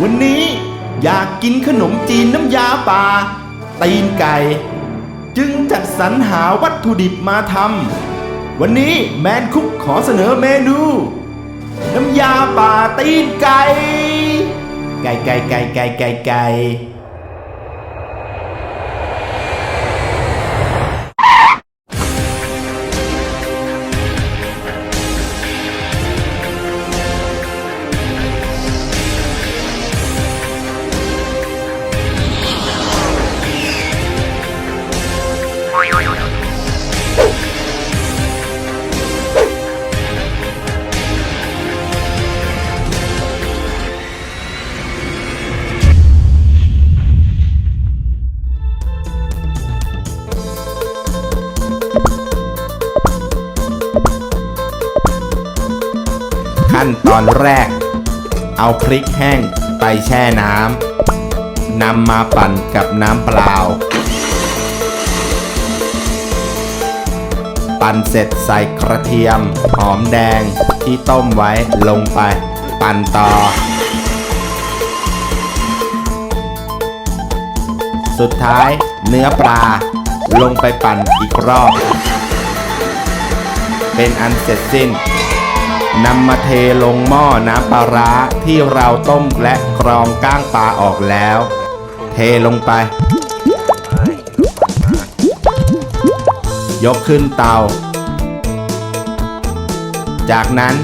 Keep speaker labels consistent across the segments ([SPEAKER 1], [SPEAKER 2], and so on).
[SPEAKER 1] วันนี้อยากกินขนมจีนน้ำยาป่าตีนไก่ จึงจัดสรรหาวัตถุดิบมาทำวันนี้แมนคุกขอเสนอเมนู น้ำยาป่าตีนไก่ ไก่ไก่ไก่ไก่ไก่ไก่ ขั้นตอนแรก เอาพริกแห้งไปแช่น้ำนำมาปั่นกับน้ำเปล่า ปั่นเสร็จใส่กระเทียม หอมแดงที่ต้มไว้ลงไป ปั่นต่อ สุดท้ายเนื้อปลาลงไปปั่นอีกรอบ เป็นอันเสร็จสิ้น นำมาเทลงหม้อน้ำปลาร้าที่เราต้มและกรองก้างปลาออกแล้ว เทลงไป ยกขึ้นเตา จากนั้น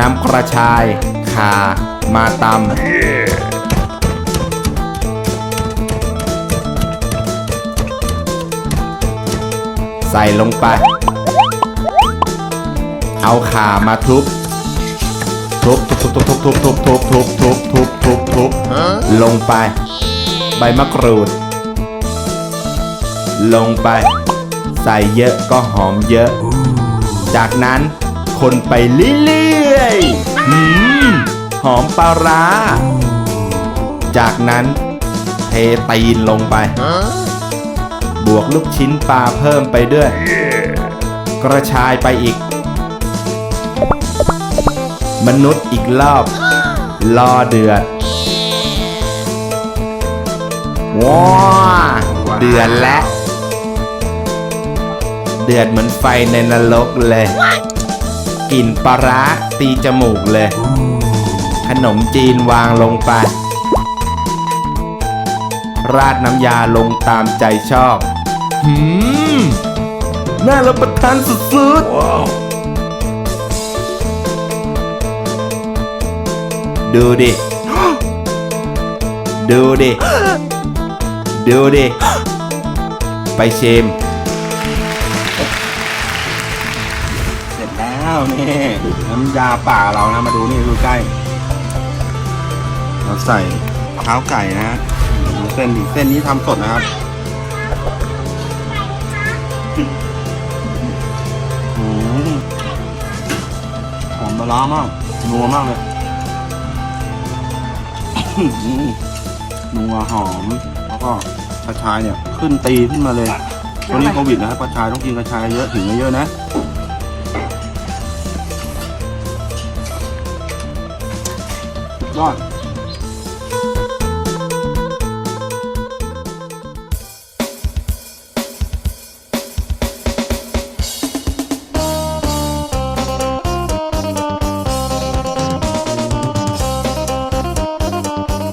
[SPEAKER 1] นำกระชายข่ามาตำใส่ลงไป เอาขามาทุบ ทุบทุบทุบทุบทุบทุบทุบทุบทุบทุบทุบทุบลงไป ใบมะกรูด ลงไป ใส่เยอะก็หอมเยอะ จากนั้นคนไปเรื่อยๆหืมหอมปลาร้า จากนั้นเทตีนลงไป บวกลูกชิ้นปลาเพิ่มไปด้วย กระชายไปอีก มนุษย์อีกรอบ รอเดือด ว้าเดือดแล้วเดือดเหมือนไฟในนรกเลยกลิ่นปลาร้าตีจมูกเลย ขนมจีนวางลงไป ราดน้ำยาลงตามใจชอบ หืม น่ารับประทานสุดๆ ดูดิ ดูดิ ดูดิ ไปชิม
[SPEAKER 2] เสร็จแล้วนี่ น้ำยาป่าเรานะ มาดูนี่ดูใกล้ เราใส่เท้าไก่นะฮะดูเส้นดิเส้นนี้ทำสดนะครับอืมหอมปลาร้ามากนัวมากเลยอื้อหือ นัวหอม แล้วก็กระชายเนี่ยขึ้นตีขึ้นมาเลยวันนี้โควิดนะครับกระชายต้องกินกระชายเยอะถึงเยอะนะยอด